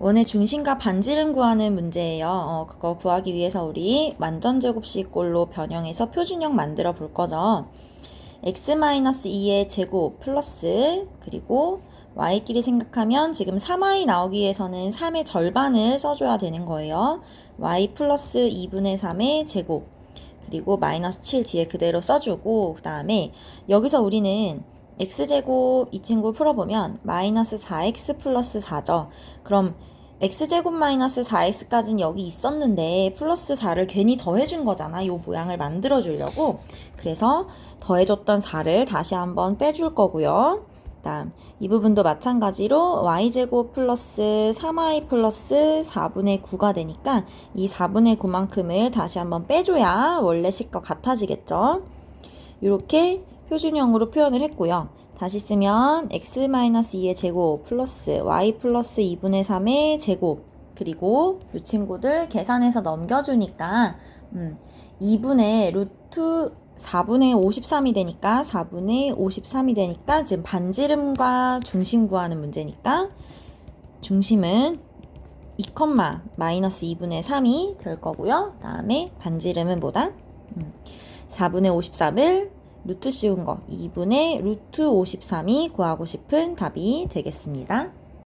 원의 중심과 반지름 구하는 문제예요. 어, 그거 구하기 위해서 우리 완전 제곱식 꼴로 변형해서 표준형 만들어 볼 거죠. x-2의 제곱 플러스 그리고 y끼리 생각하면 지금 3y 나오기 위해서는 3의 절반을 써줘야 되는 거예요. y 플러스 2분의 3의 제곱 그리고 마이너스 7 뒤에 그대로 써주고 그 다음에 여기서 우리는 x제곱 이 친구 풀어보면 마이너스 4x 플러스 4죠. 그럼 x제곱 마이너스 4x까지는 여기 있었는데 플러스 4를 괜히 더해준 거잖아. 이 모양을 만들어 주려고. 그래서 더해줬던 4를 다시 한번 빼줄 거고요. 다음 이 부분도 마찬가지로 y제곱 플러스 3y 플러스 4분의 9가 되니까 이 4분의 9만큼을 다시 한번 빼줘야 원래 식과 같아지겠죠. 이렇게 표준형으로 표현을 했고요. 다시 쓰면 x-2의 제곱 플러스 y 플러스 2분의 3의 제곱 그리고 이 친구들 계산해서 넘겨주니까 음, 2분의 루트 4분의 53이 되니까 4분의 53이 되니까 지금 반지름과 중심 구하는 문제니까 중심은 2, 마이너스 2분의 3이 될 거고요. 다음에 반지름은 뭐다? 음, 4분의 53을 루트 씌운 거 2분의 루트 53이 구하고 싶은 답이 되겠습니다.